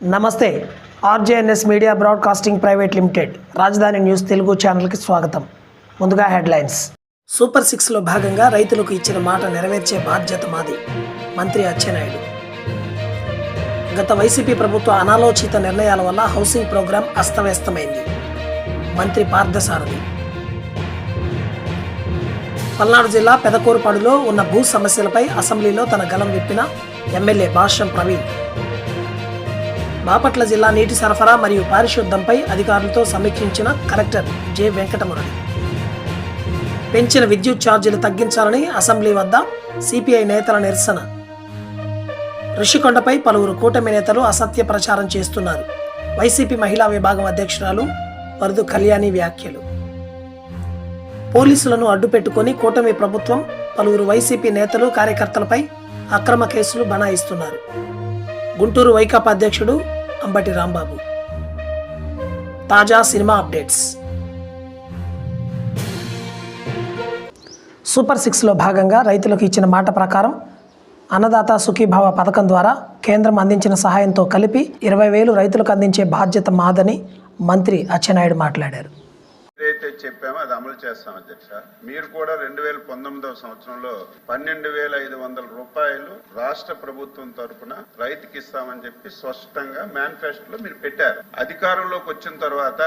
నమస్తే RJNS media broadcasting private limited Rajdhani news Telugu ఛానల్కి స్వాగతం. ముందుగా హెడ్లైన్స్. సూపర్ సిక్స్లో భాగంగా రైతులకు ఇచ్చిన మాట నెరవేర్చే బాధ్యత మాది మంత్రి అచ్చెన్నాయుడు. గత వైసీపీ ప్రభుత్వ అనాలోచిత నిర్ణయాల వల్ల హౌసింగ్ ప్రోగ్రాం అస్తవ్యస్తమైంది. మంత్రి పార్థసారథి. పల్నాడు జిల్లా పెదకూరుపాడులో ఉన్న భూ సమస్యలపై అసెంబ్లీలో తన గలం విప్పిన ఎమ్మెల్యే భాష్యం ప్రవీణ్. బాపట్ల జిల్లా నీటి సరఫరా మరియు పారిశుద్ధంపై అధికారులతో సమీక్షించిన కలెక్టర్ జె. వెంకటమురళి. పెంచిన విద్యుత్ ఛార్జీలు తగ్గించాలని అసెంబ్లీ వద్ద సిపిఐ నేతల నిరసన. ఋషికొండపై పలువురు కూటమి నేతలు అసత్య ప్రచారం చేస్తున్నారు. వైసీపీ మహిళా విభాగం అధ్యక్షురాలు వరదు కళ్యాణి వ్యాఖ్యలు. పోలీసులను అడ్డుపెట్టుకొని కూటమి ప్రభుత్వం పలువురు వైసీపీ నేతలు కార్యకర్తలపై అక్రమ కేసులు బనాయిస్తున్నారు. గుంటూరు వైకాపా అధ్యక్షుడు అంబటి రాంబాబు. తాజా సినిమా అప్డేట్స్. సూపర్ సిక్స్లో భాగంగా రైతులకు ఇచ్చిన మాట ప్రకారం అన్నదాత సుఖీభావ పథకం ద్వారా కేంద్రం అందించిన సహాయంతో కలిపి ఇరవై వేలు రైతులకు అందించే బాధ్యత మాదని మంత్రి అచ్చెన్నాయుడు మాట్లాడారు. ఏదైతే చెప్పామో అది అమలు చేస్తాం అధ్యక్ష. మీరు కూడా రెండు వేల పంతొమ్మిదవ సంవత్సరంలో పన్నెండు వేల ఐదు వందల రూపాయలు రాష్ట్ర ప్రభుత్వం తరఫున రైతుకి ఇస్తామని చెప్పి స్పష్టంగా మేనిఫెస్టోలో మీరు పెట్టారు. అధికారంలోకి వచ్చిన తర్వాత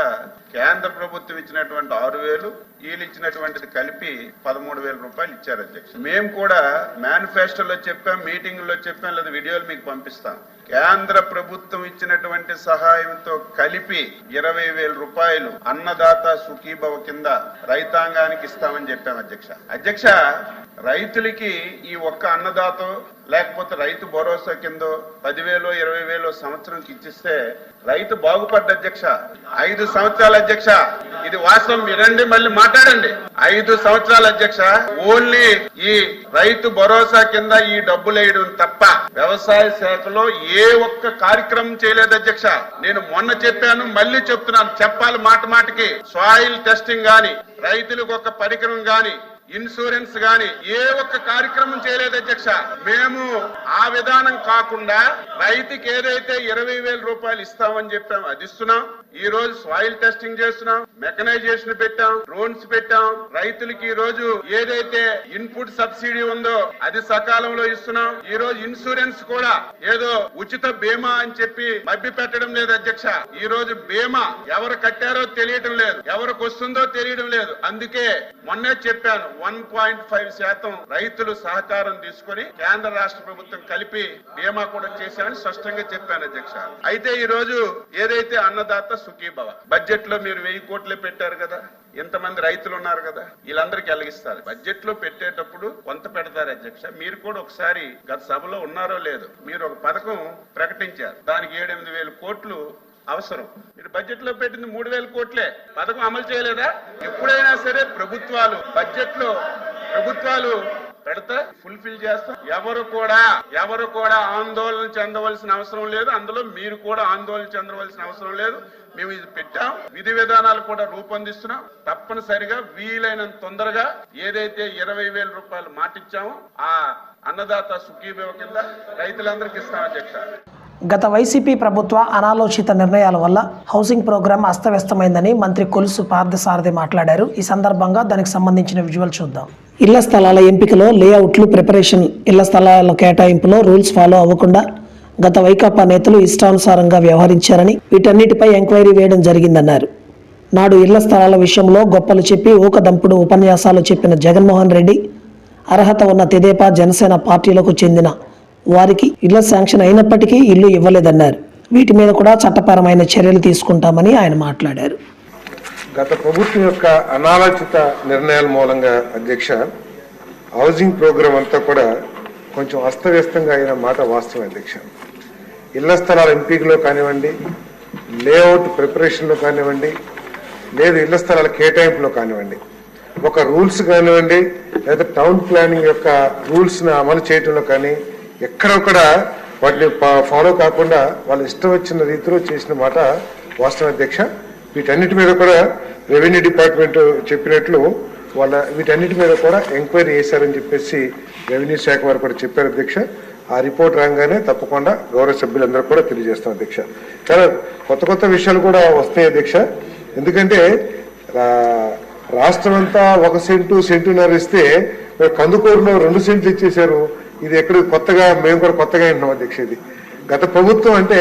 కేంద్ర ప్రభుత్వం ఇచ్చినటువంటి ఆరు వేలు వీళ్ళు ఇచ్చినటువంటిది కలిపి పదమూడు వేల రూపాయలు ఇచ్చారు అధ్యక్ష. మేము కూడా మేనిఫెస్టోలో చెప్పాం మీటింగుల్లో చెప్పాం లేదా వీడియోలు మీకు పంపిస్తాం. కేంద్ర ప్రభుత్వం ఇచ్చినటువంటి సహాయంతో కలిపి ఇరవై వేల రూపాయలు అన్నదాత సుఖీభవ కింద రైతాంగానికి ఇస్తామని చెప్పాం అధ్యక్ష. అధ్యక్ష రైతులకి ఈ ఒక్క అన్నదాత లేకపోతే రైతు భరోసా కింద పదివేలు ఇరవై వేలు సంవత్సరంకి ఇచ్చిస్తే రైతు బాగుపడ్డ అధ్యక్ష. ఐదు సంవత్సరాల అధ్యక్ష. ఇది వాస్తవం మీరండి మళ్ళీ మాట్లాడండి. ఐదు సంవత్సరాల అధ్యక్ష ఓన్లీ ఈ రైతు భరోసా కింద ఈ డబ్బులు వేయడం తప్ప వ్యవసాయ శాఖలో ఏ ఒక్క కార్యక్రమం చేయలేదు అధ్యక్ష. నేను మొన్న చెప్పాను మళ్ళీ చెప్తున్నాను చెప్పాలి మాట మాటకి. సాయిల్ టెస్టింగ్ గాని రైతులకు ఒక పరికరం గాని ఇన్సూరెన్స్ గాని ఏ ఒక్క కార్యక్రమం చేయలేదు అధ్యక్ష. మేము ఆ విధానం కాకుండా రైతుకి ఏదైతే ఇరవై వేల రూపాయలు ఇస్తామని చెప్పాం అది ఇస్తున్నాం. ఈ రోజు సాయిల్ టెస్టింగ్ చేస్తున్నాం మెకనైజేషన్ పెట్టాం డ్రోన్స్ పెట్టాం. రైతులకి ఈ రోజు ఏదైతే ఇన్పుట్ సబ్సిడీ ఉందో అది సకాలంలో ఇస్తున్నాం. ఈ రోజు ఇన్సూరెన్స్ కూడా ఏదో ఉచిత బీమా అని చెప్పి మభ్య పెట్టడం లేదు అధ్యక్ష. ఈ రోజు బీమా ఎవరు కట్టారో తెలియడం లేదు. ఎవరికి వస్తుందో తెలియడం లేదు. అందుకే మొన్నే చెప్పాను వన్ పాయింట్ ఫైవ్ శాతం రైతులు సహకారం తీసుకొని కేంద్ర రాష్ట్ర ప్రభుత్వం కలిపి బీమా కూడా చేశామని స్పష్టంగా చెప్పాను అధ్యక్ష. అయితే ఈ రోజు ఏదైతే అన్నదాత సుఖీభవ బడ్జెట్లో మీరు వెయ్యి కోట్లే పెట్టారు కదా. ఇంతమంది రైతులు ఉన్నారు కదా. వీళ్ళందరికీ కలిగిస్తారు బడ్జెట్లో పెట్టేటప్పుడు కొంత పెడతారు అధ్యక్ష. మీరు కూడా ఒకసారి గత సభలో ఉన్నారో లేదో మీరు ఒక పథకం ప్రకటించారు. దానికి ఏడెనిమిది వేల కోట్లు అవసరం. మీరు బడ్జెట్లో పెట్టింది మూడు వేల కోట్లే. పథకం అమలు చేయలేదా? ఎప్పుడైనా సరే ప్రభుత్వాలు బడ్జెట్లో ప్రభుత్వాలు పెడతా ఫుల్ఫిల్ చేస్తాం. ఎవరు కూడా ఎవరు కూడా ఆందోళన చెందవలసిన అవసరం లేదు. అందులో మీరు కూడా ఆందోళన చెందవలసిన అవసరం లేదు. మేము ఇది పెట్టాం. విధి విధానాలు కూడా రూపొందిస్తున్నాం. తప్పనిసరిగా వీలైనంత తొందరగా ఏదైతే ఇరవై వేల రూపాయలు మాటిచ్చామో ఆ అన్నదాత సుఖీభవ కింద రైతులందరికీ ఇస్తాం అధ్యక్ష గత వైసీపీ ప్రభుత్వ అనాలోచిత నిర్ణయాల వల్ల హౌసింగ్ ప్రోగ్రాం అస్తవ్యస్తమైందని మంత్రి కొలుసు పార్థసారథి మాట్లాడారు. ఈ సందర్భంగా దానికి సంబంధించిన విజువల్ చూద్దాం. ఇళ్ళ స్థలాల ఎంపికలో లేఅవుట్లు ప్రిపరేషన్ ఇళ్ళ స్థలాల కేటాయింపులో రూల్స్ ఫాలో అవ్వకుండా గత వైకాపా నేతలు ఇష్టానుసారంగా వ్యవహరించారని వీటన్నిటిపై ఎంక్వైరీ వేయడం జరిగిందన్నారు. నాడు ఇళ్ళ స్థలాల విషయంలో గొప్పలు చెప్పి ఊకదంపుడు ఉపన్యాసాలు చెప్పిన జగన్మోహన్ రెడ్డి అర్హత ఉన్న తెదేపా జనసేన పార్టీలకు చెందిన వారికి ఇళ్ళ శాంక్షన్ అయినప్పటికీ ఇల్లు ఇవ్వలేదన్నారు. వీటి మీద కూడా చట్టపరమైన చర్యలు తీసుకుంటామని ఆయన మాట్లాడారు. గత ప్రభుత్వం యొక్క అనాలోచిత నిర్ణయాల మూలంగా అధ్యక్ష హౌసింగ్ ప్రోగ్రాం అంతా కూడా కొంచెం అస్తవ్యస్తంగా అయిన మాట వాస్తవం అధ్యక్ష. ఇళ్ళ స్థలాల ఎంపికలో కానివ్వండి లేఅవుట్ ప్రిపరేషన్లో కానివ్వండి లేదు ఇళ్ళ స్థలాల కేటాయింపులో కానివ్వండి ఒక రూల్స్ కానివ్వండి లేదా టౌన్ ప్లానింగ్ యొక్క రూల్స్ను అమలు చేయడంలో కానీ ఎక్కడొక్కడ వాటిని ఫాలో కాకుండా వాళ్ళు ఇష్టం వచ్చిన రీతిలో చేసిన మాట వాస్తవ అధ్యక్ష. వీటన్నిటి మీద కూడా రెవెన్యూ డిపార్ట్మెంట్ చెప్పినట్లు వాళ్ళ వీటన్నిటి మీద కూడా ఎంక్వైరీ చేశారని చెప్పేసి రెవెన్యూ శాఖ వారు కూడా చెప్పారు అధ్యక్ష. ఆ రిపోర్ట్ రాగానే తప్పకుండా గౌరవ సభ్యులందరూ కూడా తెలియజేస్తాం అధ్యక్ష. కానీ కొత్త కొత్త విషయాలు కూడా వస్తాయి అధ్యక్ష. ఎందుకంటే రాష్ట్రం అంతా ఒక సెంటు సెంటున్నర ఇస్తే కందుకూరులో రెండు సెంట్లు ఇచ్చేశారు. ఇది ఎక్కడ కొత్తగా మేము కూడా కొత్తగా వింటున్నాం అధ్యక్ష ఇది. గత ప్రభుత్వం అంటే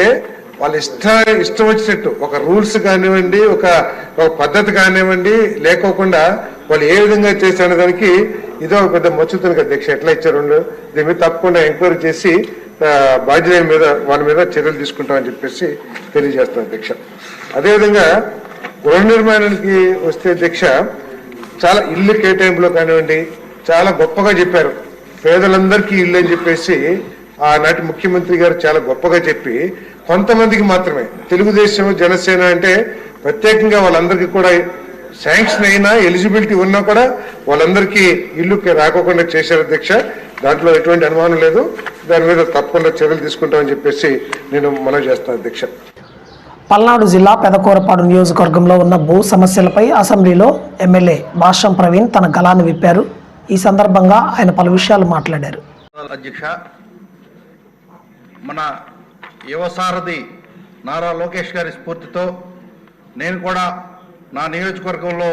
వాళ్ళ ఇష్ట ఇష్టం వచ్చినట్టు. ఒక రూల్స్ కానివ్వండి ఒక ఒక పద్ధతి కానివ్వండి లేకోకుండా వాళ్ళు ఏ విధంగా చేశారనే దానికి ఇదో ఒక పెద్ద మచ్చుతుంది దీక్ష. ఎట్లా ఇచ్చారు దీని మీద తప్పకుండా ఎంక్వైరీ చేసి బాధ్యత బాధ్యుల మీద వాళ్ళ మీద చర్యలు తీసుకుంటామని చెప్పేసి తెలియజేస్తాం దీక్ష. అదేవిధంగా గృహ నిర్మాణానికి వస్తే దీక్ష చాలా ఇల్లు కేటాయింపులో కానివ్వండి చాలా గొప్పగా చెప్పారు. పేదలందరికీ ఇల్లు అని చెప్పేసి ఆనాటి ముఖ్యమంత్రి గారు చాలా గొప్పగా చెప్పి కొంతమందికి మాత్రమే. తెలుగుదేశం జనసేన అంటే ప్రత్యేకంగా వాళ్ళందరికీ కూడా శాంక్షన్ అయినా ఎలిజిబిలిటీ ఉన్నా కూడా వాళ్ళందరికీ ఇల్లుకి రాకోకుండా చేశారు అధ్యక్ష. దాంట్లో ఎటువంటి అనుమానం లేదు. దాని మీద తప్పకుండా చర్యలు తీసుకుంటామని చెప్పేసి నేను మనవి చేస్తాను అధ్యక్ష. పల్నాడు జిల్లా పెదకూరపాడు నియోజకవర్గంలో ఉన్న భూ సమస్యలపై అసెంబ్లీలో ఎమ్మెల్యే భాష్యం ప్రవీణ్ తన గలాన్ని విప్పారు. ఈ సందర్భంగా ఆయన పలు విషయాలు మాట్లాడారు. అధ్యక్ష మన యువసారథి నారా లోకేష్ గారి స్ఫూర్తితో నేను కూడా నా నియోజకవర్గంలో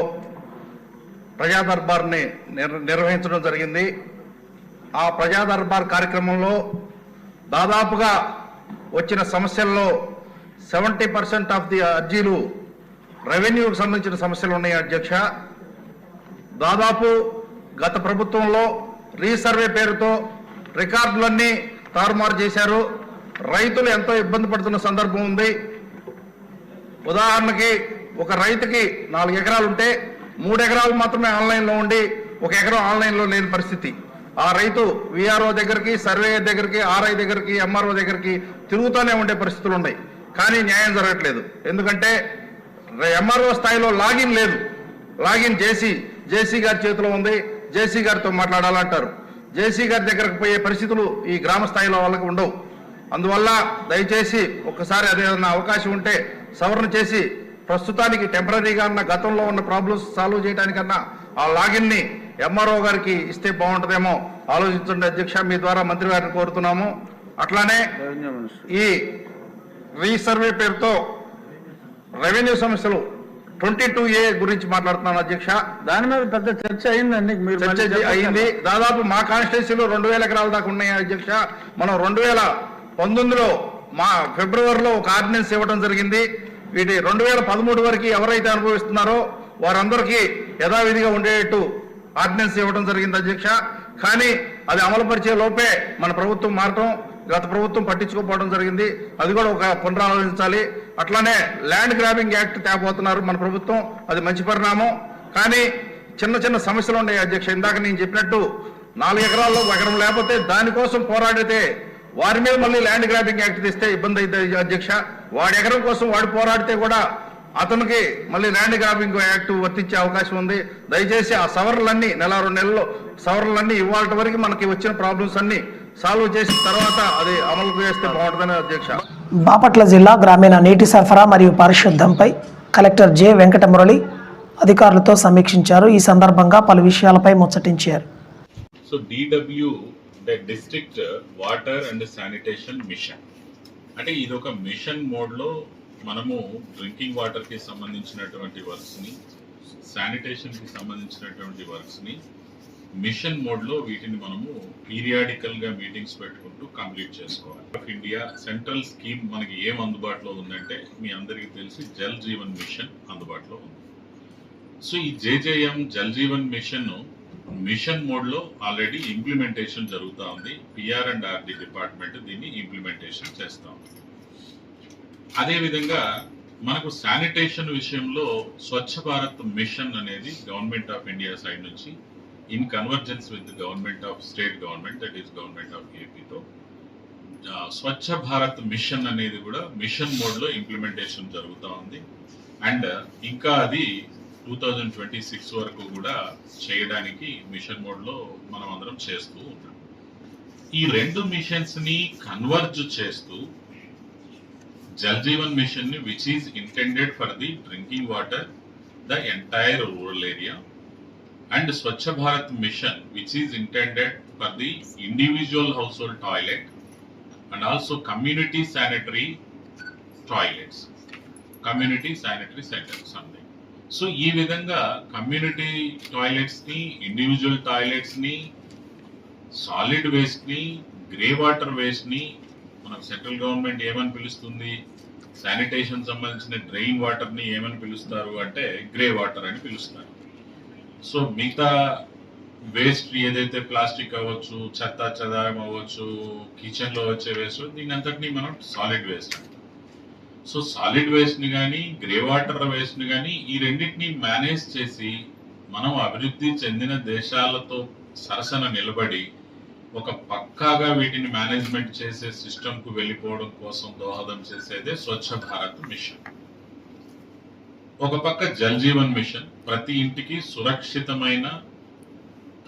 ప్రజా దర్బార్ని నిర్ నిర్వహించడం జరిగింది. ఆ ప్రజా దర్బార్ కార్యక్రమంలో దాదాపుగా వచ్చిన సమస్యల్లో సెవెంటీ పర్సెంట్ ఆఫ్ ది అర్జీలు రెవెన్యూకి సంబంధించిన సమస్యలు ఉన్నాయి అధ్యక్ష. దాదాపు గత ప్రభుత్వంలో రీసర్వే పేరుతో రికార్డులన్నీ తారుమారు చేశారు. రైతులు ఎంతో ఇబ్బంది పడుతున్న సందర్భం ఉంది. ఉదాహరణకి ఒక రైతుకి నాలుగు ఎకరాలు ఉంటే మూడు ఎకరాలు మాత్రమే ఆన్లైన్లో ఉండి ఒక ఎకరం ఆన్లైన్లో లేని పరిస్థితి. ఆ రైతు విఆర్ఓ దగ్గరికి సర్వే దగ్గరికి ఆర్ఐ దగ్గరికి ఎంఆర్ఓ దగ్గరికి తిరుగుతూనే ఉండే పరిస్థితులు ఉన్నాయి. కానీ న్యాయం జరగట్లేదు. ఎందుకంటే ఎంఆర్ఓ స్థాయిలో లాగిన్ లేదు. లాగిన్ చేసి జేసీ గారి చేతిలో ఉంది. జేసీ గారితో మాట్లాడాలంటారు. జేసీ గారి దగ్గరకు పోయే పరిస్థితులు ఈ గ్రామ స్థాయిలో వాళ్ళకి ఉండవు. అందువల్ల దయచేసి ఒక్కసారి అదేదన్నా అవకాశం ఉంటే సవరణ చేసి ప్రస్తుతానికి టెంపరీగా ఉన్న గతంలో ఉన్న ప్రాబ్లమ్స్ సాల్వ్ చేయడానికన్నా ఆ లాగిన్ని ఎంఆర్ఓ గారికి ఇస్తే బాగుంటుందేమో ఆలోచించండి అధ్యక్ష. మీ ద్వారా మంత్రి గారిని కోరుతున్నాము. అట్లానే ఈ రీసర్వే పేరుతో రెవెన్యూ సమస్యలు ట్వంటీ టూ ఏ గురించి మాట్లాడుతున్నాను అధ్యక్ష. దాని మీద పెద్ద చర్చ అయిందండి. మీరు చర్చ. అయింది. దాదాపు మా కాన్స్టిట్యూన్సీలో రెండు వేల ఎకరాల దాకా ఉన్నాయి అధ్యక్ష. మనం రెండు వేల పంతొమ్మిదిలో మా ఫిబ్రవరిలో ఒక ఆర్డినెన్స్ ఇవ్వడం జరిగింది. వీటి రెండు వేల పదమూడు వరకు ఎవరైతే అనుభవిస్తున్నారో వారందరికీ యథావిధిగా ఉండేటట్టు ఆర్డినెన్స్ ఇవ్వడం జరిగింది అధ్యక్ష. కానీ అది అమలుపరిచే లోపే మన ప్రభుత్వం మారటం గత ప్రభుత్వం పట్టించుకోకపోవడం జరిగింది. అది కూడా ఒక పునరాలోచించాలి. అట్లానే ల్యాండ్ గ్రాబింగ్ యాక్ట్ తేపోతున్నారు మన ప్రభుత్వం. అది మంచి పరిణామం. కానీ చిన్న చిన్న సమస్యలు ఉన్నాయి అధ్యక్ష. ఇందాక నేను చెప్పినట్టు నాలుగు ఎకరాల్లో ఒక ఎకరం లేకపోతే దానికోసం పోరాడితే వారి మీద మళ్ళీ ల్యాండ్ గ్రాబింగ్ యాక్ట్ తెస్తే ఇబ్బంది అవుతుంది అధ్యక్ష. వాడి ఎకరం కోసం వాడు పోరాడితే కూడా అతనికి మళ్ళీ ల్యాండ్ గ్రాబింగ్ యాక్ట్ వర్తించే అవకాశం ఉంది. దయచేసి ఆ సవరణలన్నీ నెల రెండు నెలల్లో సవరణలన్నీ ఇవాళ వరకు మనకి వచ్చిన ప్రాబ్లమ్స్ అన్ని సాల్వ్ చేసిన తర్వాత అది అమలు చేస్తే బాగుంటుందని అధ్యక్ష. బాపట్ల జిల్లా గ్రామీణ నీటి సరఫరా మరియు పారిశుద్ధ్యంపై కలెక్టర్ జె వెంకటమురళి అధికారులతో సమీక్షించారు. ఈ సందర్భంగా పలు విషయాలపై ముచ్చటించారు. సో డిడబ్ల్యూ అంటే district water and sanitation mission అంటే ఇది ఒక మిషన్ మోడ్లో మనము డ్రింకింగ్ వాటర్కి సంబంధించినటువంటి వర్క్స్ని శానిటేషన్కి సంబంధించినటువంటి వర్క్స్ని మిషన్ మోడ్లో వీటిని మనము పీరియాడికల్గా మీటింగ్స్ పెట్టుకుంటూ కంప్లీట్ చేసుకోవాలి. ఆఫ్ ఇండియా సెంట్రల్ స్కీమ్ మనకి ఏం అందుబాటులో ఉందంటే మీ అందరికీ తెలిసి జల్ జీవన్ మిషన్ అందుబాటులో ఉంది. సో ఈ JJM Jal Jeevan mission mission మోడ్లో ఆల్రెడీ ఇంప్లిమెంటేషన్ జరుగుతూ ఉంది. పిఆర్ అండ్ ఆర్డి డిపార్ట్మెంట్ దీన్ని ఇంప్లిమెంటేషన్ చేస్తూ. ఉంది అదేవిధంగా మనకు శానిటేషన్ విషయంలో స్వచ్ఛ భారత్ మిషన్ అనేది గవర్నమెంట్ ఆఫ్ ఇండియా సైడ్ నుంచి in convergence with government of state government that is government of ఏపీతో Swachh Bharat mission అనేది కూడా మిషన్ మోడ్లో ఇంప్లిమెంటేషన్ జరుగుతూ ఉంది. అండ్ ఇంకా అది టూ థౌజండ్ ట్వంటీ సిక్స్ వరకు కూడా చేయడానికి మిషన్ మోడ్లో మనం అందరం చేస్తూ ఉంటాం ఈ రెండు మిషన్స్ని కన్వర్జ్ చేస్తూ జల్ జీవన్ మిషన్ని which is intended for the drinking water the entire rural area and Swachh Bharat mission which is intended for the individual household toilet and also community sanitary toilets community sanitary centres something so ఈ విధంగా community టాయిలెట్స్ని individual టాయిలెట్స్ని solid వేస్ట్ని grey water వేస్ట్ని మన central government ఏమని పిలుస్తుంది? Sanitation సంబంధించిన డ్రెయిన్ వాటర్ని ఏమని పిలుస్తారు అంటే గ్రే వాటర్ అని పిలుస్తారు. సో మిగతా వేస్ట్ ఏదైతే ప్లాస్టిక్ అవ్వచ్చు చెత్త చెదారం అవ్వచ్చు కిచెన్లో వచ్చే వేస్ట్ దీని అంతటినీ మనం సాలిడ్ వేస్ట్ సో సాలిడ్ వేస్ట్ని కానీ గ్రే వాటర్ వేస్ట్ని కానీ ఈ రెండింటిని మేనేజ్ చేసి మనం అభివృద్ధి చెందిన దేశాలతో సరసన నిలబడి ఒక పక్కాగా వీటిని మేనేజ్మెంట్ చేసే సిస్టమ్కు వెళ్ళిపోవడం కోసం దోహదం చేసేదే స్వచ్ఛ భారత్ మిషన్. ఒక పక్క జల్ జీవన్ మిషన్ ప్రతి ఇంటికి సురక్షితమైన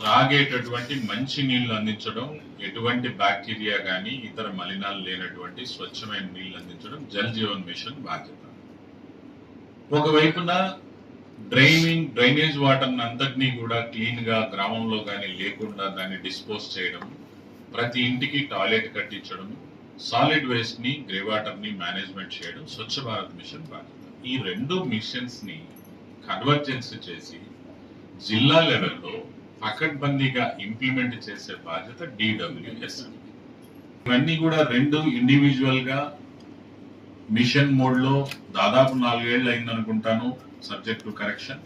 త్రాగేటటువంటి మంచి నీళ్ళు అందించడం ఎటువంటి బ్యాక్టీరియా కానీ ఇతర మలినాలు లేనటువంటి స్వచ్ఛమైన నీళ్ళు అందించడం జల్ జీవన్ మిషన్ బాధ్యత. ఒకవైపున డ్రైనింగ్ డ్రైనేజ్ వాటర్ అంతటినీ కూడా క్లీన్గా గ్రామంలో కానీ లేకుండా దాన్ని డిస్పోజ్ చేయడం ప్రతి ఇంటికి టాయిలెట్ కట్టించడం సాలిడ్ వేస్ట్ని గ్రే వాటర్ని మేనేజ్మెంట్ చేయడం స్వచ్ఛ భారత్ మిషన్ బాధ్యత. ఈ రెండు మిషన్స్ని కన్వర్జెన్స్ చేసి జిల్లా లెవెల్లో పకడ్బందీగా ఇంప్లిమెంట్ చేసే బాధ్యత డిడబ్ల్యూఎస్ ఇవన్నీ కూడా రెండు ఇండివిజువల్గా మిషన్ మోడ్లో దాదాపు నాలుగేళ్ళు అయిందనుకుంటాను subject to correction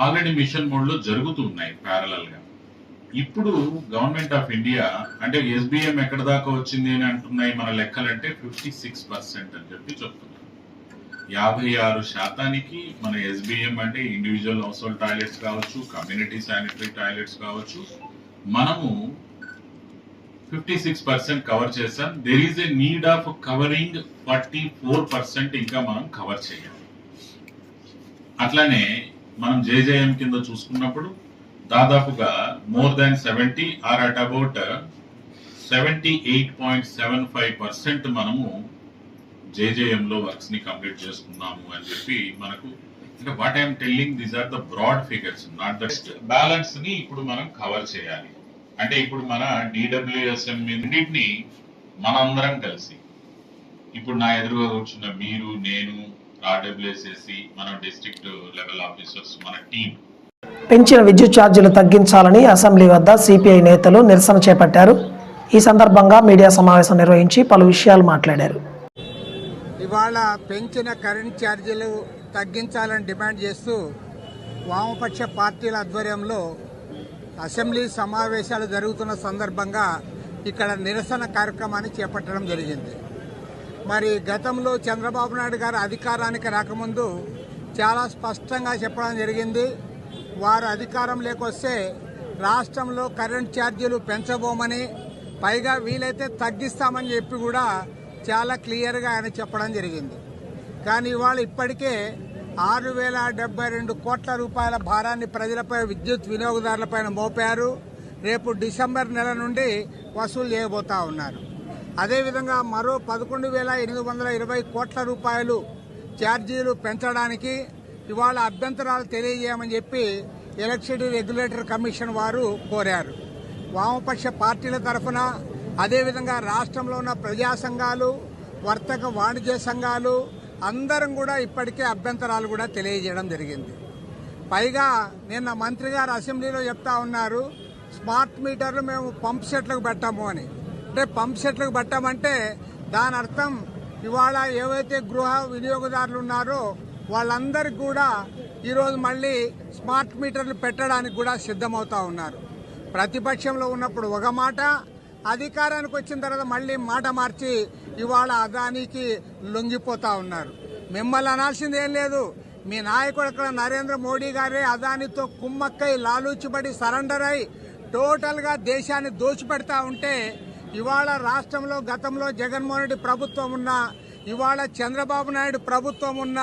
already mission మోడ్లో జరుగుతూ జరుగుతున్నాయి ప్యారలల్గా ఇప్పుడు గవర్నమెంట్ ఆఫ్ ఇండియా అంటే ఎస్బీఎం ఎక్కడ దాకా వచ్చింది అని అంటున్నాయి మన లెక్కలంటే ఫిఫ్టీ సిక్స్ పర్సెంట్ అని చెప్పి చెప్తున్నారు యాభై ఆరు శాతానికి మన ఎస్బిఎం అంటే ఇండివిజువల్ హౌస్ హోల్డ్ టాయిలెట్స్ కావచ్చు కమ్యూనిటీ శానిటరీ టాయిలెట్స్ కావచ్చు మనము ఫిఫ్టీ సిక్స్ పర్సెంట్ కవర్ చేస్తాం there is a need of covering forty four percent ఇంకా మనం కవర్ చేయాలి. అట్లానే మనం జేజేఎం కింద చూసుకున్నప్పుడు దాదాపుగా more than seventy or at about seventy eight point seven five percent మనము జేజేఎంలో వర్క్స్ని వర్క్స్ని కంప్లీట్ చేసుకున్నాము అని చెప్పి మనకు అంటే what I'm telling these are the broad figures not the బ్యాలెన్స్ని ఇప్పుడు మనం కవర్ చేయాలి. అంటే ఇప్పుడు మన డిడబ్ల్యూఎస్ఎం రెండింటిని మనందరం కలిసి ఇప్పుడు నా ఎదురుగా కూర్చున్న మీరు నేను ఆర్డబ్ల్యూఎస్ఎస్సి మన డిస్ట్రిక్ట్ లెవెల్ ఆఫీసర్స్ మన టీం పెంచిన విద్యుత్ ఛార్జీలు తగ్గించాలని అసెంబ్లీ వద్ద సిపిఐ నేతలు నిరసన చేపట్టారు. ఈ సందర్భంగా మీడియా సమావేశం నిర్వహించి పలు విషయాలు మాట్లాడారు. ఇవాళ పెంచిన కరెంట్ ఛార్జీలు తగ్గించాలని డిమాండ్ చేస్తూ వామపక్ష పార్టీల ఆధ్వర్యంలో అసెంబ్లీ సమావేశాలు జరుగుతున్న సందర్భంగా ఇక్కడ నిరసన కార్యక్రమాన్ని చేపట్టడం జరిగింది. మరి గతంలో చంద్రబాబు నాయుడు గారు అధికారానికి రాకముందు చాలా స్పష్టంగా చెప్పడం జరిగింది. వారు అధికారం లేకొస్తే రాష్ట్రంలో కరెంట్ ఛార్జీలు పెంచబోమని పైగా వీలైతే తగ్గిస్తామని చెప్పి కూడా చాలా క్లియర్గా ఆయన చెప్పడం జరిగింది. కానీ ఇవాళ ఇప్పటికే ఆరు వేల డెబ్బై రెండు కోట్ల రూపాయల భారాన్ని ప్రజలపై విద్యుత్ వినియోగదారులపైన మోపారు. రేపు డిసెంబర్ నెల నుండి వసూలు చేయబోతా ఉన్నారు. అదేవిధంగా మరో పదకొండు వేల ఎనిమిది వందల ఇరవై కోట్ల రూపాయలు ఛార్జీలు పెంచడానికి ఇవాళ అభ్యంతరాలు తెలియజేయమని చెప్పి ఎలక్ట్రిసిటీ రెగ్యులేటర్ కమిషన్ వారు కోరారు. వామపక్ష పార్టీల తరఫున అదేవిధంగా రాష్ట్రంలో ఉన్న ప్రజా సంఘాలు వర్తక వాణిజ్య సంఘాలు అందరం కూడా ఇప్పటికే అభ్యంతరాలు కూడా తెలియజేయడం జరిగింది. పైగా నిన్న మంత్రి గారు అసెంబ్లీలో చెప్తా ఉన్నారు స్మార్ట్ మీటర్లు మేము పంప్ సెట్లకు పెట్టాము అని. అంటే పంప్ సెట్లకు పెట్టామంటే దాని అర్థం ఇవాళ ఏవైతే గృహ వినియోగదారులు ఉన్నారో వాళ్ళందరికీ కూడా ఈరోజు మళ్ళీ స్మార్ట్ మీటర్లు పెట్టడానికి కూడా సిద్ధమవుతా ఉన్నారు. ప్రతిపక్షంలో ఉన్నప్పుడు ఒక మాట అధికారానికి వచ్చిన తర్వాత మళ్ళీ మాట మార్చి ఇవాళ అదానికి లొంగిపోతా ఉన్నారు. మిమ్మల్ని అనాల్సింది ఏం లేదు. మీ నాయకుడు అక్కడ నరేంద్ర మోడీ గారే అదానితో కుమ్మక్కై లాలూచిబడి సరెండర్ అయి టోటల్గా దేశాన్ని దోచిపెడతా ఉంటే ఇవాళ రాష్ట్రంలో గతంలో జగన్మోహన్ రెడ్డి ప్రభుత్వం ఉన్న ఇవాళ చంద్రబాబు నాయుడు ప్రభుత్వం ఉన్న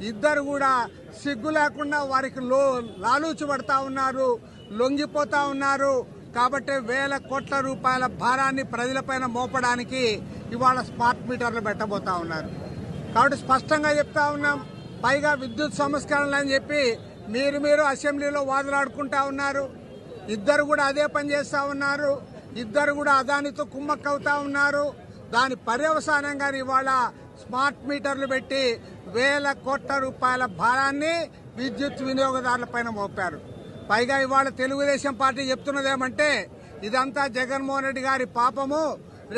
ఇద్దరు కూడా సిగ్గు లేకుండా వారికి లో లాలూచిపడతా ఉన్నారు లొంగిపోతా ఉన్నారు. కాబట్టి వేల కోట్ల రూపాయల భారాన్ని ప్రజలపైన మోపడానికి ఇవాళ స్మార్ట్ మీటర్లు పెట్టబోతా ఉన్నారు. కాబట్టి స్పష్టంగా చెప్తా ఉన్నాం పైగా విద్యుత్ సంస్కరణలు అని చెప్పి మీరు మీరు అసెంబ్లీలో వాదులాడుకుంటా ఉన్నారు. ఇద్దరు కూడా అదే పని చేస్తూ ఉన్నారు. ఇద్దరు కూడా అదానితో కుమ్మక్కవుతా ఉన్నారు. దాని పర్యవసానంగా ఇవాళ స్మార్ట్ మీటర్లు పెట్టి వేల కోట్ల రూపాయల భారాన్ని విద్యుత్ వినియోగదారుల పైన మోపారు. పైగా ఇవాళ తెలుగుదేశం పార్టీ చెప్తున్నదేమంటే ఇదంతా జగన్మోహన్ రెడ్డి గారి పాపము.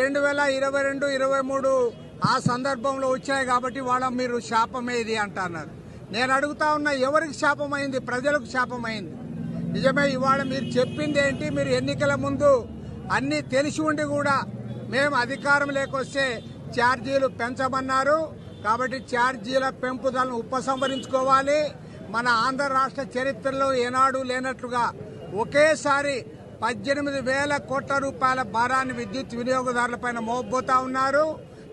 రెండు వేల ఇరవై రెండు ఇరవై మూడు ఆ సందర్భంలో వచ్చాయి కాబట్టి వాళ్ళ మీరు శాపమేది అంటున్నారు. నేను అడుగుతా ఉన్నా ఎవరికి శాపమైంది? ప్రజలకు శాపమైంది. నిజమే ఇవాళ మీరు చెప్పింది ఏంటి? మీరు ఎన్నికల ముందు అన్నీ తెలిసి ఉండి కూడా మేము అధికారం లేకొస్తే ఛార్జీలు పెంచమన్నారు. కాబట్టి ఛార్జీల పెంపుదలను ఉపసంహరించుకోవాలి. మన ఆంధ్ర రాష్ట్ర చరిత్రలో ఏనాడు లేనట్లుగా ఒకేసారి పద్దెనిమిది వేల కోట్ల రూపాయల భారాన్ని విద్యుత్ వినియోగదారులపైన మోపబోతా ఉన్నారు.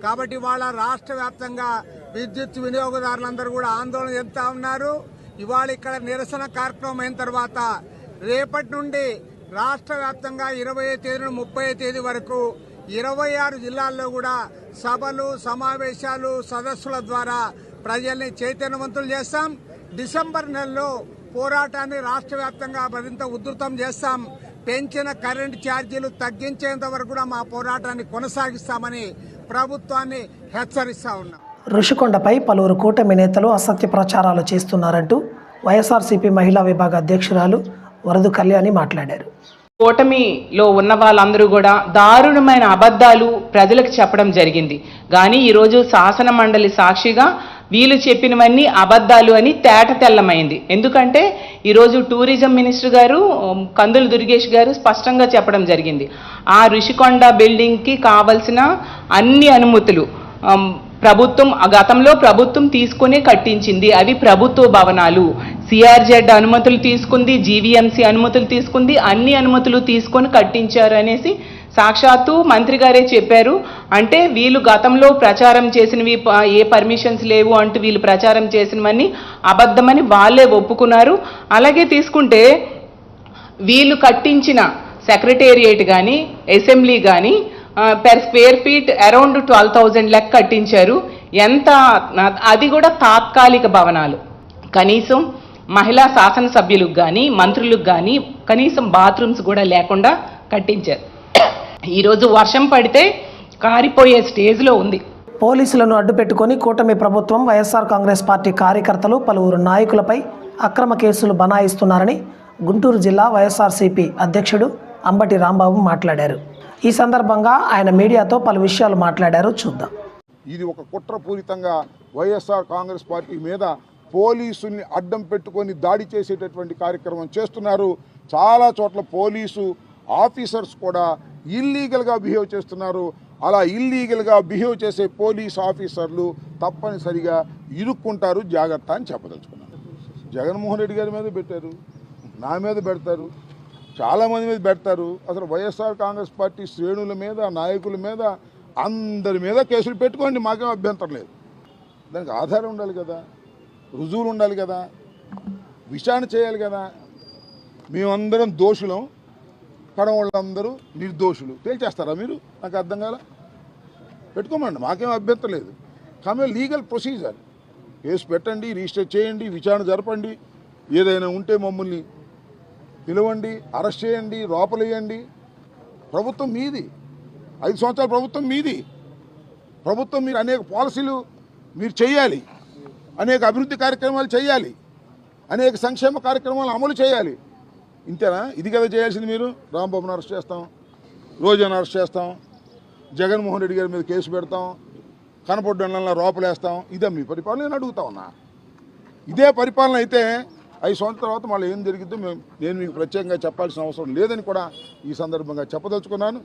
కాబట్టి వాళ్ళ రాష్ట్ర వ్యాప్తంగా విద్యుత్ వినియోగదారులందరూ కూడా ఆందోళన చెందుతా ఉన్నారు. ఇవాళ ఇక్కడ నిరసన కార్యక్రమం అయిన తర్వాత రేపటి నుండి రాష్ట్ర వ్యాప్తంగా ఇరవై తేదీ నుండి ముప్పై తేదీ వరకు ఇరవై ఆరు జిల్లాల్లో కూడా సభలు సమావేశాలు సదస్సుల ద్వారా ప్రజల్ని చైతన్యవంతులు చేస్తాం. డిసెంబర్ నెలలో పోరాటాన్ని రాష్ట్ర వ్యాప్తంగా మరింత ఉధృతం చేస్తాం. పెంచిన కరెంటు ఛార్జీలు తగ్గించేంత వరకు కూడా మా పోరాటాన్ని కొనసాగిస్తామని ప్రభుత్వాన్ని హెచ్చరిస్తా ఉన్నాం. ఋషికొండపై పలువురు కూటమి నేతలు అసత్య ప్రచారాలు చేస్తున్నారంటూ వైఎస్ఆర్సీపీ మహిళా విభాగ అధ్యక్షురాలు వరదు కళ్యాణి మాట్లాడారు. కూటమిలో ఉన్న వాళ్ళందరూ కూడా దారుణమైన అబద్ధాలు ప్రజలకు చెప్పడం జరిగింది. కానీ ఈరోజు శాసన మండలి సాక్షిగా వీళ్ళు చెప్పినవన్నీ అబద్ధాలు అని తేట తెల్లమైంది. ఎందుకంటే ఈరోజు టూరిజం మినిస్టర్ గారు కందులు దుర్గేష్ గారు స్పష్టంగా చెప్పడం జరిగింది. ఆ ఋషికొండ బిల్డింగ్కి కావలసిన అన్ని అనుమతులు ప్రభుత్వం గతంలో ప్రభుత్వం తీసుకునే కట్టించింది. అవి ప్రభుత్వ భవనాలు. సిఆర్జెడ్ అనుమతులు తీసుకుంది జీవీఎంసీ అనుమతులు తీసుకుంది అన్ని అనుమతులు తీసుకొని కట్టించారు అనేసి సాక్షాత్తు మంత్రి గారే చెప్పారు. అంటే వీళ్ళు గతంలో ప్రచారం చేసినవి ప- ఏ పర్మిషన్స్ లేవు అంటూ వీళ్ళు ప్రచారం చేసినవన్నీ అబద్ధమని వాళ్ళే ఒప్పుకున్నారు. అలాగే తీసుకుంటే వీళ్ళు కట్టించిన సెక్రటేరియట్ కానీ అసెంబ్లీ కానీ per square feet around twelve thousand లెక్క కట్టించారు. ఎంత అది కూడా తాత్కాలిక భవనాలు. కనీసం మహిళా శాసనసభ్యులకు కానీ మంత్రులకు కానీ కనీసం బాత్రూమ్స్ కూడా లేకుండా కట్టించారు. ఈరోజు వర్షం పడితే కారిపోయే స్టేజ్లో ఉంది. పోలీసులను అడ్డుపెట్టుకొని కూటమి ప్రభుత్వం వైఎస్ఆర్ కాంగ్రెస్ పార్టీ కార్యకర్తలు పలువురు నాయకులపై అక్రమ కేసులు బనాయిస్తున్నారని గుంటూరు జిల్లా వైఎస్ఆర్సీపీ అధ్యక్షుడు అంబటి రాంబాబు మాట్లాడారు. ఈ సందర్భంగా ఆయన మీడియాతో పలు విషయాలు మాట్లాడారు. చూద్దాం. ఇది ఒక కుట్రపూరితంగా వైఎస్ఆర్ కాంగ్రెస్ పార్టీ మీద పోలీసుల్ని అడ్డం పెట్టుకొని దాడి చేసేటటువంటి కార్యక్రమం చేస్తున్నారు. చాలా చోట్ల పోలీసు ఆఫీసర్స్ కూడా ఇల్లీగల్గా బిహేవ్ చేస్తున్నారు. అలా ఇల్లీగల్గా బిహేవ్ చేసే పోలీస్ ఆఫీసర్లు తప్పనిసరిగా ఇరుక్కుంటారు. జాగ్రత్త అని చెప్పదలుచుకున్నాను. జగన్మోహన్ రెడ్డి గారి మీద పెట్టారు. నా మీద పెడతారు. చాలామంది మీద పెడతారు. అసలు వైఎస్ఆర్ కాంగ్రెస్ పార్టీ శ్రేణుల మీద నాయకుల మీద అందరి మీద కేసులు పెట్టుకోండి. మాకేం అభ్యంతరం లేదు. దానికి ఆధారం ఉండాలి కదా. రుజువులు ఉండాలి కదా. విచారణ చేయాలి కదా. మేమందరం దోషులం. కడవాళ్ళందరూ నిర్దోషులు. తేల్చేస్తారా మీరు? నాకు అర్థం కాల? పెట్టుకోమండి మాకేం అభ్యంతరం లేదు. కానీ లీగల్ ప్రొసీజర్. కేసు పెట్టండి రిజిస్టర్ చేయండి విచారణ జరపండి. ఏదైనా ఉంటే మమ్మల్ని పిలవండి అరెస్ట్ చేయండి లోపలేయండి. ప్రభుత్వం మీది. ఐదు సంవత్సరాల ప్రభుత్వం మీది. ప్రభుత్వం మీరు అనేక పాలసీలు మీరు చేయాలి. అనేక అభివృద్ధి కార్యక్రమాలు చేయాలి. అనేక సంక్షేమ కార్యక్రమాలు అమలు చేయాలి. ఇంతేనా? ఇది కదా చేయాల్సింది మీరు? రాంబాబుని అరెస్ట్ చేస్తాం. రోజాను అరెస్ట్ చేస్తాం. జగన్మోహన్ రెడ్డి గారి మీద కేసు పెడతాం. కనపడ్డంలో రోపలేస్తాం. ఇదే మీ పరిపాలన నేను అడుగుతా ఉన్నా. ఇదే పరిపాలన అయితే ఐదు సంవత్సరాల తర్వాత మళ్ళీ ఏం జరిగిద్దో మేము నేను మీకు ప్రత్యేకంగా చెప్పాల్సిన అవసరం లేదని కూడా ఈ సందర్భంగా చెప్పదలుచుకున్నాను.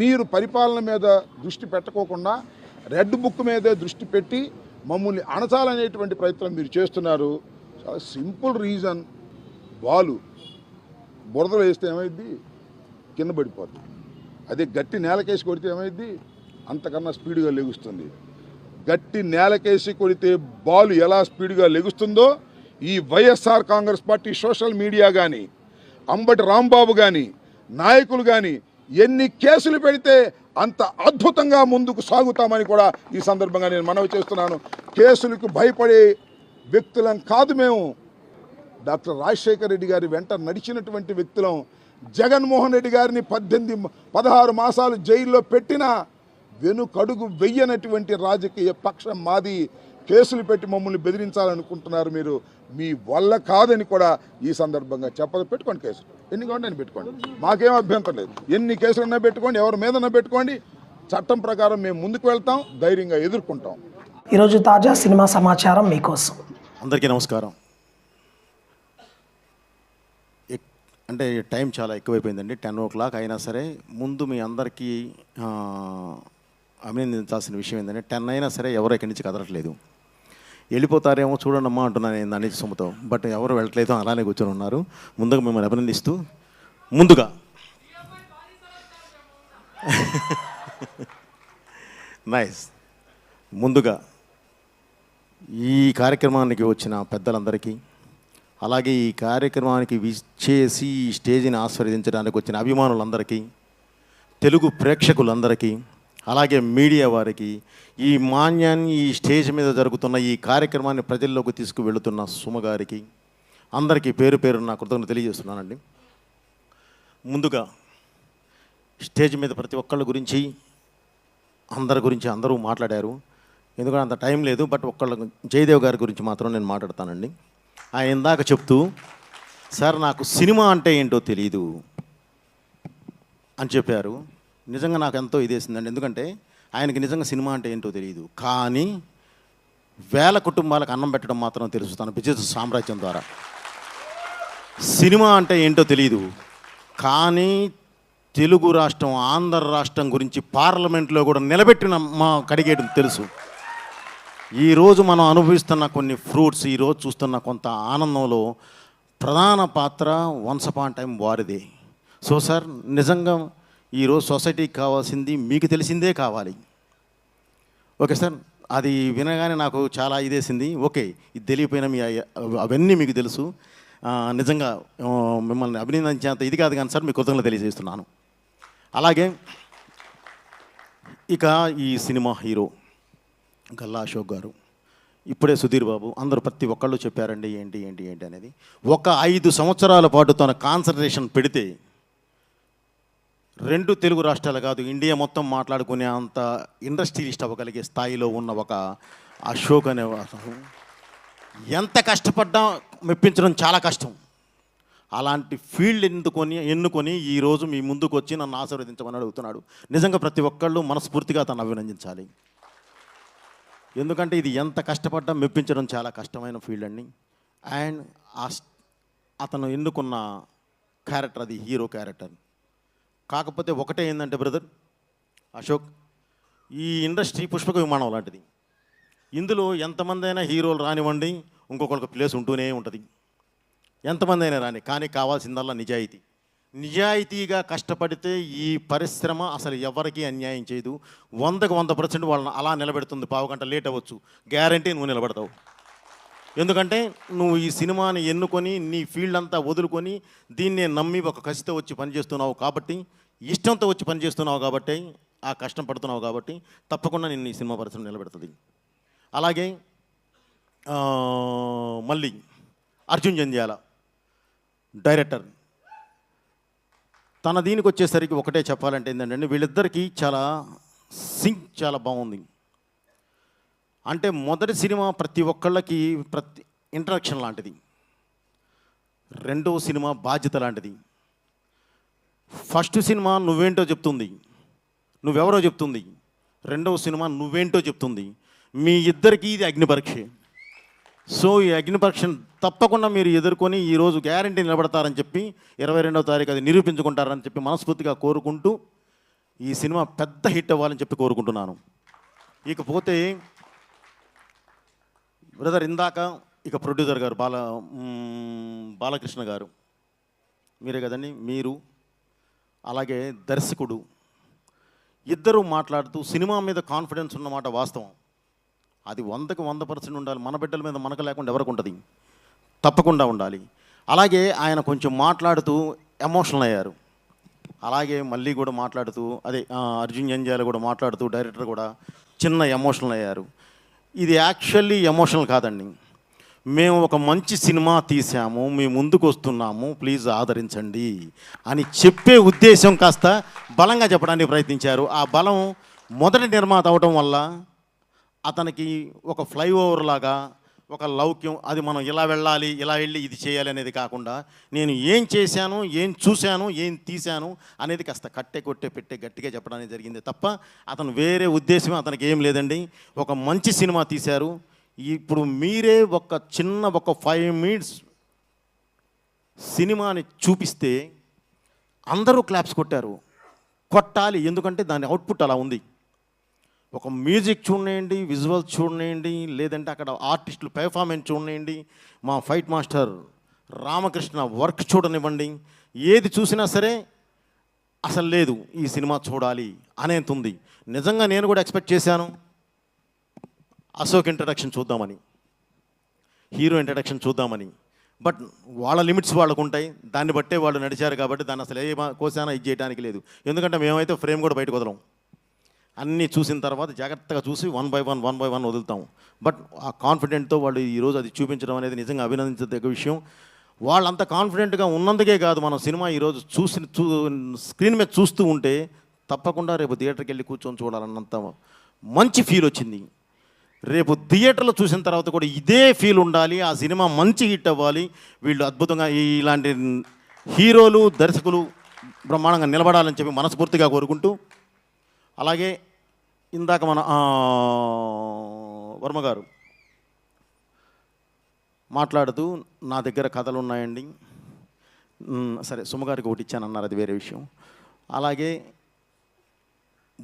మీరు పరిపాలన మీద దృష్టి పెట్టకోకుండా రెడ్ బుక్ మీదే దృష్టి పెట్టి మమ్మల్ని అణచాలనేటువంటి ప్రయత్నం మీరు చేస్తున్నారు. చాలా సింపుల్ రీజన్. బాలు బురదలో వేస్తే ఏమైద్ది? కింద పడిపోద్ది. అదే గట్టి నేలకేసి కొడితే ఏమైద్ది? అంతకన్నా స్పీడ్గా లెగుస్తుంది. గట్టి నేలకేసి కొడితే బాలు ఎలా స్పీడ్గా లెగుస్తుందో ఈ YSR Congress party social media కానీ అంబటి రాంబాబు కానీ నాయకులు కానీ ఎన్ని కేసులు పెడితే అంత అద్భుతంగా ముందుకు సాగుతామని కూడా ఈ సందర్భంగా నేను మనవి చేస్తున్నాను. కేసులకు భయపడే వ్యక్తులం కాదు మేము. డాక్టర్ రాజశేఖర రెడ్డి గారి వెంట నడిచినటువంటి వ్యక్తులం జగన్మోహన్ రెడ్డి గారిని పద్దెనిమిది పదహారు మాసాలు జైల్లో పెట్టిన వెనుకడుగు వెయ్యనటువంటి రాజకీయ పక్షం మాది. కేసులు పెట్టి మమ్మల్ని బెదిరించాలనుకుంటున్నారు మీరు. మీ వల్ల కాదని కూడా ఈ సందర్భంగా చెప్పదు. పెట్టుకోండి కేసులు. ఎన్ని కావాలంటే పెట్టుకోండి. మాకేం అభ్యంతరం లేదు. ఎన్ని కేసులన్నా పెట్టుకోండి ఎవరి మీదన్నా పెట్టుకోండి. చట్టం ప్రకారం మేము ముందుకు వెళ్తాం ధైర్యంగా ఎదుర్కొంటాం. ఈరోజు తాజా సినిమా సమాచారం మీకోసం. అందరికీ నమస్కారం. అంటే టైం చాలా ఎక్కువైపోయిందండి టెన్ ఓ క్లాక్ అయినా సరే. ముందు మీ అందరికీ అభినందించాల్సిన విషయం ఏంటంటే టెన్ అయినా సరే ఎవరు ఇక్కడి నుంచి కదలట్లేదు. వెళ్ళిపోతారేమో చూడండమ్మా అంటున్నాను నేను దాని సొమ్ముతో. బట్ ఎవరు వెళ్ళట్లేదు అలానే కూర్చొని ఉన్నారు. ముందుగా మిమ్మల్ని అభినందిస్తూ ముందుగా. నైస్. ముందుగా ఈ కార్యక్రమానికి వచ్చిన పెద్దలందరికీ అలాగే ఈ కార్యక్రమానికి విచ్చేసి ఈ స్టేజిని ఆస్వాదించడానికి వచ్చిన అభిమానులందరికీ తెలుగు ప్రేక్షకులందరికీ అలాగే మీడియా వారికి ఈ మాన్యాన్ని ఈ స్టేజ్ మీద జరుగుతున్న ఈ కార్యక్రమాన్ని ప్రజల్లోకి తీసుకువెళుతున్న సుమగారికి అందరికీ పేరు పేరు నా కృతజ్ఞత తెలియజేస్తున్నానండి. ముందుగా స్టేజ్ మీద ప్రతి ఒక్కళ్ళ గురించి అందరి గురించి అందరూ మాట్లాడారు. ఎందుకంటే అంత టైం లేదు బట్ ఒక్కళ్ళ జయదేవ్ గారి గురించి మాత్రం నేను మాట్లాడతానండి. ఆయన ఇందాక చెప్తూ సార్ నాకు సినిమా అంటే ఏంటో తెలియదు అని చెప్పారు. నిజంగా నాకు ఎంతో ఇదేసిందండి. ఎందుకంటే ఆయనకి నిజంగా సినిమా అంటే ఏంటో తెలియదు కానీ వేల కుటుంబాలకు అన్నం పెట్టడం మాత్రం తెలుసు తన బిజినెస్ సామ్రాజ్యం ద్వారా. సినిమా అంటే ఏంటో తెలియదు కానీ తెలుగు రాష్ట్రం ఆంధ్ర రాష్ట్రం గురించి పార్లమెంట్లో కూడా నిలబెట్టిన మా కడిగేయడం తెలుసు. ఈరోజు మనం అనుభవిస్తున్న కొన్ని ఫ్రూట్స్ ఈరోజు చూస్తున్న కొంత ఆనందంలో ప్రధాన పాత్ర వన్స్ అపాన్ టైం వారిదే. సో సార్ నిజంగా ఈరోజు సొసైటీకి కావాల్సింది మీకు తెలిసిందే కావాలి. ఓకే సార్ అది వినగానే నాకు చాలా ఇదేసింది. ఓకే ఇది తెలియపోయినా మీ అవన్నీ మీకు తెలుసు. నిజంగా మిమ్మల్ని అభినందించేంత ఇది కాదు కానీ సార్ మీ కృతజ్ఞత తెలియజేస్తున్నాను. అలాగే ఇక ఈ సినిమా హీరో. గల్లా అశోక్ గారు. ఇప్పుడే సుధీర్ బాబు అందరూ ప్రతి ఒక్కళ్ళు చెప్పారండి ఏంటి ఏంటి ఏంటి అనేది. ఒక ఐదు సంవత్సరాల పాటు తన కాన్సన్ట్రేషన్ పెడితే రెండు తెలుగు రాష్ట్రాలు కాదు ఇండియా మొత్తం మాట్లాడుకునే అంత ఇండస్ట్రియలిస్ట్ అవ్వగలిగే స్థాయిలో ఉన్న ఒక అశోక్ అనే ఎంత కష్టపడ్డా మెప్పించడం చాలా కష్టం. అలాంటి ఫీల్డ్ ఎన్నుకొని ఎన్నుకొని ఈరోజు మీ ముందుకు వచ్చి నన్ను ఆశీర్వదించమని అడుగుతున్నాడు. నిజంగా ప్రతి ఒక్కళ్ళు మనస్ఫూర్తిగా తను అభినందించాలి. ఎందుకంటే ఇది ఎంత కష్టపడ్డా మెప్పించడం చాలా కష్టమైన ఫీల్డ్ అండి. అండ్ అతను ఎన్నుకున్న క్యారెక్టర్ అది హీరో క్యారెక్టర్. కాకపోతే ఒకటే ఏంటంటే బ్రదర్ అశోక్ ఈ ఇండస్ట్రీ పుష్పక విమానం లాంటిది. ఇందులో ఎంతమంది అయినా హీరోలు రానివ్వండి ఇంకొకరికి ప్లేస్ ఉంటూనే ఉంటుంది. ఎంతమంది అయినా రాని కానీ కావాల్సిందల్లా నిజాయితీ. నిజాయితీగా కష్టపడితే ఈ పరిశ్రమ అసలు ఎవరికీ అన్యాయం చేయదు. వందకు వంద పర్సెంట్ వాళ్ళని అలా నిలబెడుతుంది. పావు గంట లేట్ అవ్వచ్చు. గ్యారంటీ నువ్వు నిలబడతావు. ఎందుకంటే నువ్వు ఈ సినిమాని ఎన్నుకొని నీ ఫీల్డ్ అంతా వదులుకొని దీన్నే నమ్మి ఒక కసితో వచ్చి పనిచేస్తున్నావు కాబట్టి ఇష్టంతో వచ్చి పనిచేస్తున్నావు కాబట్టి ఆ కష్టం పడుతున్నావు కాబట్టి తప్పకుండా నిన్ను ఈ సినిమా పరిశ్రమ నిలబెడుతుంది. అలాగే మళ్ళీ అర్జున్ జంధ్యాల డైరెక్టర్. తన దీనికి వచ్చేసరికి ఒకటే చెప్పాలంటే ఏంటంటే వీళ్ళిద్దరికీ చాలా సింక్ చాలా బాగుంది. అంటే మొదటి సినిమా ప్రతి ఒక్కళ్ళకి ప్రతి ఇంట్రడక్షన్ లాంటిది. రెండవ సినిమా బాధ్యత లాంటిది. ఫస్ట్ సినిమా నువ్వేంటో చెప్తుంది. నువ్వెవరో చెప్తుంది. రెండవ సినిమా నువ్వేంటో చెప్తుంది. మీ ఇద్దరికీ ఇది అగ్నిపరీక్ష. సో ఈ అగ్నిపరీక్షను తప్పకుండా మీరు ఎదుర్కొని ఈరోజు గ్యారంటీ నిలబడతారని చెప్పి ఇరవై రెండవ తారీఖు అది నిరూపించుకుంటారని చెప్పి మనస్ఫూర్తిగా కోరుకుంటూ ఈ సినిమా పెద్ద హిట్ అవ్వాలని చెప్పి కోరుకుంటున్నాను. ఇకపోతే బ్రదర్ ఇందాక ఇక ప్రొడ్యూసర్ గారు బాల బాలకృష్ణ గారు మీరే కదండి మీరు అలాగే దర్శకుడు ఇద్దరు మాట్లాడుతూ సినిమా మీద కాన్ఫిడెన్స్ ఉన్నమాట వాస్తవం. అది వందకు వంద పర్సెంట్ ఉండాలి. మన బిడ్డల మీద మనకు లేకుండా ఎవరికి ఉంటుంది? తప్పకుండా ఉండాలి. అలాగే ఆయన కొంచెం మాట్లాడుతూ ఎమోషనల్ అయ్యారు. అలాగే మళ్ళీ కూడా మాట్లాడుతూ అదే అర్జున్ జంజాల కూడా మాట్లాడుతూ డైరెక్టర్ కూడా చిన్న ఎమోషనల్ అయ్యారు. ఇది యాక్చువల్లీ ఎమోషనల్ కాదండి. మేము ఒక మంచి సినిమా తీసాము మీ ముందుకు వస్తున్నాము ప్లీజ్ ఆదరించండి అని చెప్పే ఉద్దేశం కాస్త బలంగా చెప్పడానికి ప్రయత్నించారు. ఆ బలం మొదటి నిర్మాత అవడం వల్ల అతనికి ఒక ఫ్లైఓవర్ లాగా ఒక లౌక్యం అది మనం ఇలా వెళ్ళాలి ఇలా వెళ్ళి ఇది చేయాలి అనేది కాకుండా నేను ఏం చేశాను ఏం చూశాను ఏం తీశాను అనేది కాస్త కట్టె కొట్టే పెట్టే గట్టిగా చెప్పడానికి జరిగింది తప్ప అతను వేరే ఉద్దేశం అతనికి ఏం లేదండి. ఒక మంచి సినిమా తీశారు. ఇప్పుడు మీరే ఒక చిన్న ఒక ఫైవ్ మినిట్స్ సినిమాని చూపిస్తే అందరూ క్లాప్స్ కొట్టారు. కొట్టాలి ఎందుకంటే దాని అవుట్పుట్ అలా ఉంది. ఒక మ్యూజిక్ చూడండి విజువల్స్ చూడనియండి లేదంటే అక్కడ ఆర్టిస్టులు పెర్ఫార్మెన్స్ చూడండి మా ఫైట్ మాస్టర్ రామకృష్ణ వర్క్ చూడనివ్వండి ఏది చూసినా సరే అసలు లేదు ఈ సినిమా చూడాలి అనేంత ఉంది నిజంగా నేను కూడా ఎక్స్పెక్ట్ చేశాను. అశోక్ ఇంట్రడక్షన్ చూద్దామని హీరో ఇంట్రడక్షన్ చూద్దామని. బట్ వాళ్ళ లిమిట్స్ వాళ్ళకు ఉంటాయి దాన్ని బట్టే వాళ్ళు నడిచారు కాబట్టి దాన్ని అసలు ఏ కోసానా ఇది చేయడానికి లేదు. ఎందుకంటే మేమైతే ఫ్రేమ్ కూడా బయటకు వదలం. అన్నీ చూసిన తర్వాత జాగ్రత్తగా చూసి one by one one by one వదులుతాం but ఆ కాన్ఫిడెంట్తో వాళ్ళు ఈరోజు అది చూపించడం అనేది నిజంగా అభినందించదగ్గ విషయం. వాళ్ళంత కాన్ఫిడెంట్గా ఉన్నందుకే కాదు మనం సినిమా ఈరోజు చూసి చూ స్క్రీన్ మీద చూస్తూ ఉంటే తప్పకుండా రేపు థియేటర్కి వెళ్ళి కూర్చొని చూడాలన్నంత మంచి ఫీల్ వచ్చింది. రేపు థియేటర్లో చూసిన తర్వాత కూడా ఇదే ఫీల్ ఉండాలి ఆ సినిమా మంచి హిట్ అవ్వాలి. వీళ్ళు అద్భుతంగా ఇలాంటి హీరోలు దర్శకులు బ్రహ్మాండంగా నిలబడాలని చెప్పి మనస్ఫూర్తిగా కోరుకుంటూ అలాగే ఇందాక మన వర్మ గారు మాట్లాడుతూ నా దగ్గర కథలు ఉన్నాయండి సరే సుమగారికి ఒకటి ఇచ్చానన్నారు అది వేరే విషయం. అలాగే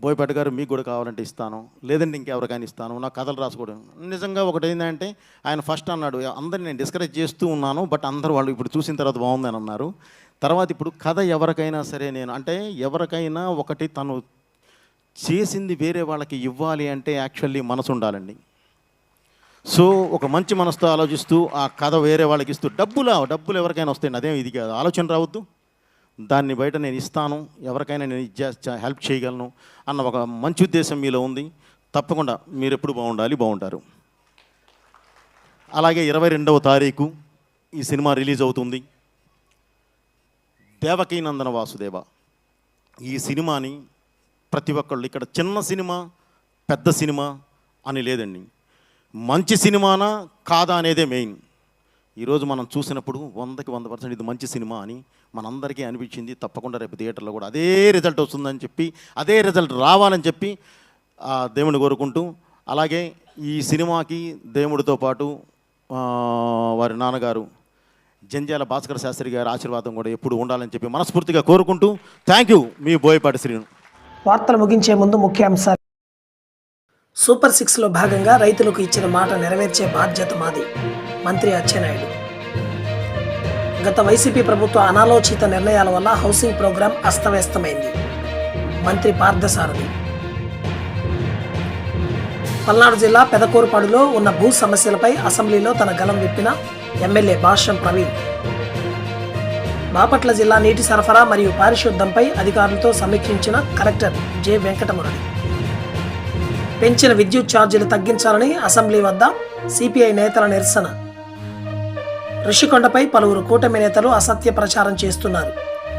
బోయపాటి గారు మీకు కూడా కావాలంటే ఇస్తాను లేదంటే ఇంకెవరికైనా ఇస్తాను నా కథలు రాసుకోవడం. నిజంగా ఒకటి ఏంటంటే ఆయన ఫస్ట్ అన్నాడు అందరిని నేను డిస్కరేజ్ చేస్తూ ఉన్నాను బట్ అందరూ వాళ్ళు ఇప్పుడు చూసిన తర్వాత బాగుందని అన్నారు. తర్వాత ఇప్పుడు కథ ఎవరికైనా సరే నేను అంటే ఎవరికైనా ఒకటి తను చేసింది వేరే వాళ్ళకి ఇవ్వాలి అంటే యాక్చువల్లీ మనసు ఉండాలండి. సో ఒక మంచి మనసుతో ఆలోచిస్తూ ఆ కథ వేరే వాళ్ళకి ఇస్తూ డబ్బులా డబ్బులు ఎవరికైనా వస్తాయండి. అదేం ఇది కాదు. ఆలోచన రావద్దు. దాన్ని బయట నేను ఇస్తాను. ఎవరికైనా నేను హెల్ప్ చేయగలను అన్న ఒక మంచి ఉద్దేశం మీలో ఉంది. తప్పకుండా మీరు ఎప్పుడు బాగుండాలి బాగుంటారు. అలాగే ఇరవై రెండవ తారీఖు ఈ సినిమా రిలీజ్ అవుతుంది. దేవకీ నందన వాసుదేవ. ఈ సినిమాని ప్రతి ఒక్కళ్ళు ఇక్కడ చిన్న సినిమా పెద్ద సినిమా అని లేదండి. మంచి సినిమానా కాదా అనేదే మెయిన్. ఈరోజు మనం చూసినప్పుడు వందకి వంద పర్సెంట్ ఇది మంచి సినిమా అని మనందరికీ అనిపించింది. తప్పకుండా రేపు థియేటర్లో కూడా అదే రిజల్ట్ వస్తుందని చెప్పి అదే రిజల్ట్ రావాలని చెప్పి దేవుని కోరుకుంటూ అలాగే ఈ సినిమాకి దేవుడితో పాటు వారి నాన్నగారు జంజాల భాస్కర శాస్త్రి గారి ఆశీర్వాదం కూడా ఎప్పుడు ఉండాలని చెప్పి మనస్ఫూర్తిగా కోరుకుంటూ థ్యాంక్ యూ మీ బోయపాటి శ్రీను. వార్తలు ముగించే ముందు ముఖ్యాంశాలు. సూపర్ సిక్స్లో భాగంగా రైతులకు ఇచ్చిన మాట నెరవేర్చే బాధ్యత మాది మంత్రి అచ్చెన్నాయుడు. గత వైసీపీ ప్రభుత్వ అనాలోచిత నిర్ణయాల వల్ల హౌసింగ్ ప్రోగ్రాం అస్తవ్యస్తమైంది. మంత్రి పార్థసారథి. పల్నాడు జిల్లా పెదకూరుపాడులో ఉన్న భూ సమస్యలపై అసెంబ్లీలో తన గలం విప్పిన ఎమ్మెల్యే భాష్యం ప్రవీణ్. బాపట్ల జిల్లా నీటి సరఫరా మరియు పారిశుద్ధంపై అధికారులతో సమీక్షించిన కలెక్టర్ జె. వెంకటమురళి. పెంచిన విద్యుత్ ఛార్జీలు తగ్గించాలని అసెంబ్లీ వద్ద సిపిఐ నేతల నిరసన. ఋషికొండపై పలువురు కూటమి నేతలు అసత్య ప్రచారం చేస్తున్నారు.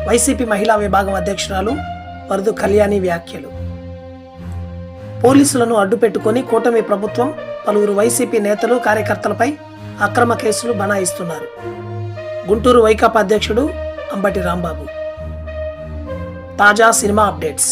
వైసీపీ మహిళా విభాగం అధ్యక్షురాలు వరదు కళ్యాణి వ్యాఖ్యలు. పోలీసులను అడ్డుపెట్టుకొని కూటమి ప్రభుత్వం పలువురు వైసీపీ నేతలు కార్యకర్తలపై అక్రమ కేసులు బనాయిస్తున్నారు. గుంటూరు వైకాపా అధ్యక్షుడు అంబటి రాంబాబు తాజా సినిమా అప్డేట్స్